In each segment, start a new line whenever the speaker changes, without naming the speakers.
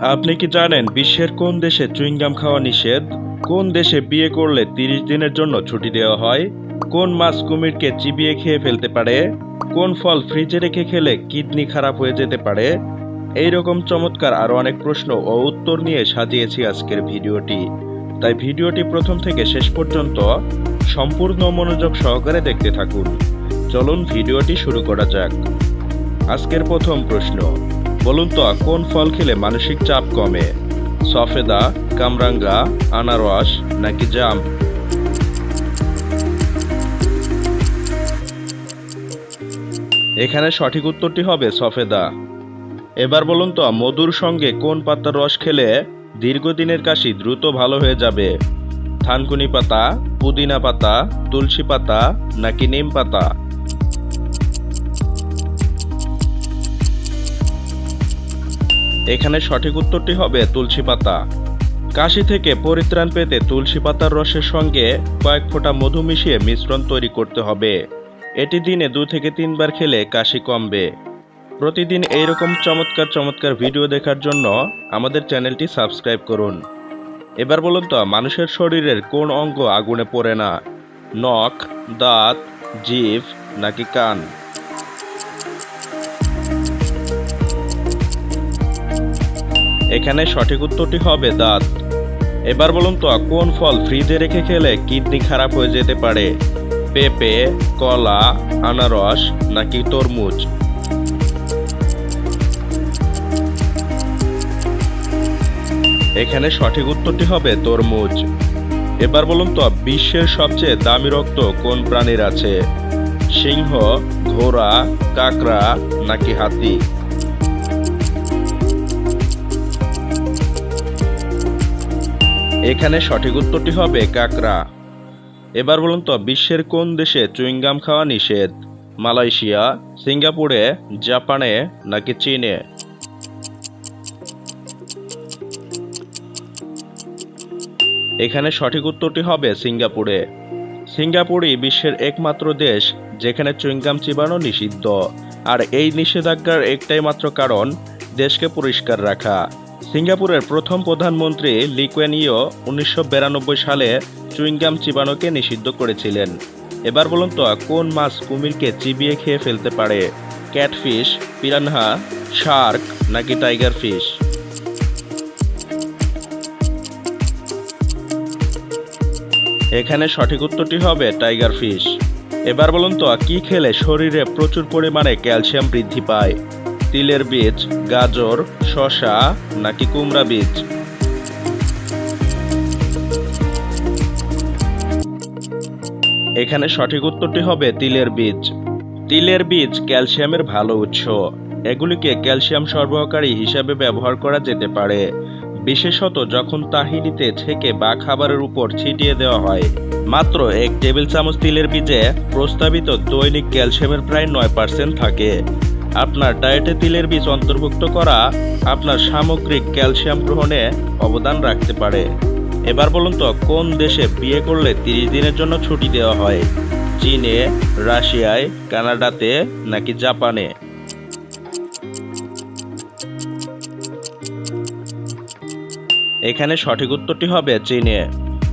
আপনি কি জানেন বিশ্বের কোন দেশে চুইংগাম খাওয়া নিষেধ? কোন দেশে বিয়ে করলে তিরিশ দিনের জন্য ছুটি দেওয়া হয়? কোন মাছ কুমিরকে চিবিয়ে খেয়ে ফেলতে পারে? কোন ফল ফ্রিজে রেখে খেলে কিডনি খারাপ হয়ে যেতে পারে? এই রকম চমৎকার আরও অনেক প্রশ্ন ও উত্তর নিয়ে সাজিয়েছি আজকের ভিডিওটি। তাই ভিডিওটি প্রথম থেকে শেষ পর্যন্ত সম্পূর্ণ মনোযোগ সহকারে দেখতে থাকুন। চলুন ভিডিওটি শুরু করা যাক। আজকের প্রথম প্রশ্ন বলুন তো, কোন ফল খেলে মানসিক চাপ কমে? সফেদা, কামরাঙ্গা, আনারস নাকি জাম? এখানে সঠিক উত্তরটি হবে সফেদা। এবার বলুন তো, মধুর সঙ্গে কোন পাতার রস খেলে দীর্ঘদিনের কাশি দ্রুত ভালো হয়ে যাবে? থানকুনি পাতা, পুদিনা পাতা, তুলসী পাতা নাকি নিম পাতা? এখানে সঠিক উত্তরটি হবে তুলসী পাতা। কাশি থেকে পরিত্রাণ পেতে তুলসী পাতার রসের সঙ্গে কয়েক ফোঁটা মধু মিশিয়ে মিশ্রণ তৈরি করতে হবে। এটি দিনে দু থেকে তিনবার খেলে কাশি কমবে। প্রতিদিন এইরকম চমৎকার চমৎকার ভিডিও দেখার জন্য আমাদের চ্যানেলটি সাবস্ক্রাইব করুন। এবার বলুন তো, মানুষের শরীরের কোন অঙ্গ আগুনে পড়ে না? নখ, দাঁত, জিভ নাকি কান? এখানে সঠিক উত্তরটি হবে দাঁত। এবার বলুন তো, কোন ফল ফ্রিজে রেখে খেলে কিডনি খারাপ হয়ে যেতে পারে? পেঁপে, কলা, আনারস নাকি তরমুজ? এখানে সঠিক উত্তরটি হবে তরমুজ। এবার বলুন তো, বিশ্বের সবচেয়ে দামি রক্ত কোন প্রাণীর আছে? সিংহ, ঘোড়া, কাকড়া নাকি হাতি? এখানে সঠিক উত্তরটি হবে কাকড়া এবার বলুন তো, বিশ্বের কোন দেশে চুইংগাম খাওয়া নিষেধ? মালয়েশিয়া, সিঙ্গাপুরে, জাপানে, নাকি চীনে? এখানে সঠিক উত্তরটি হবে সিঙ্গাপুরে। সিঙ্গাপুরই বিশ্বের একমাত্র দেশ যেখানে চুইংগাম চিবানো নিষিদ্ধ। আর এই নিষেধাজ্ঞার একটাই মাত্র কারণ, দেশকে পরিষ্কার রাখা। সিঙ্গাপুরের প্রথম প্রধানমন্ত্রী লিকুয়েন ইও উনিশশো সালে চুইংগাম চিবানোকে নিষিদ্ধ করেছিলেন। এবার বলুন তো, কোন মাছ কুমিরকে চিবিয়ে খেয়ে ফেলতে পারে? ক্যাটফিশ, পিরানহা, শার্ক নাকি টাইগার ফিশ? এখানে সঠিক উত্তরটি হবে টাইগার ফিশ। এবার বলুন তো, কি খেলে শরীরে প্রচুর পরিমাণে ক্যালসিয়াম বৃদ্ধি পায়? তিলের বীজ, গাজর, শসা নাকি কুমড়া বীজ? এখানে সঠিক উত্তরটি হবে তিলের বীজ। তিলের বীজ ক্যালসিয়ামের ভালো উৎস। এগুলিকে ক্যালসিয়াম সরবরাহকারী হিসাবে ব্যবহার করা যেতে পারে। বিশেষত যখন তাহিনিতে ছেঁকে বা খাবারের উপর ছিটিয়ে দেওয়া হয়। মাত্র এক টেবিল চামচ তিলের বীজে প্রস্তাবিত দৈনিক ক্যালসিয়ামের প্রায় নয় পার্সেন্ট থাকে। আপনার ডায়েটে তিলের বীজ অন্তর্ভুক্ত করা আপনার সামগ্রিক ক্যালসিয়াম গ্রহণে অবদান রাখতে পারে। এবার বলুন তো, কোন দেশে বিয়ে করলে তিরিশ দিনের জন্য ছুটি দেওয়া হয়? চীনে, রাশিয়ায়, কানাডাতে, নাকি জাপানে? এখানে সঠিক উত্তরটি হবে চীনে।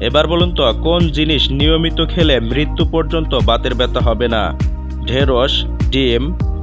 এবার বলুন তো, কোন জিনিস নিয়মিত খেলে মৃত্যু পর্যন্ত বাতের ব্যথা হবে না? ঢেঁড়স, ডিম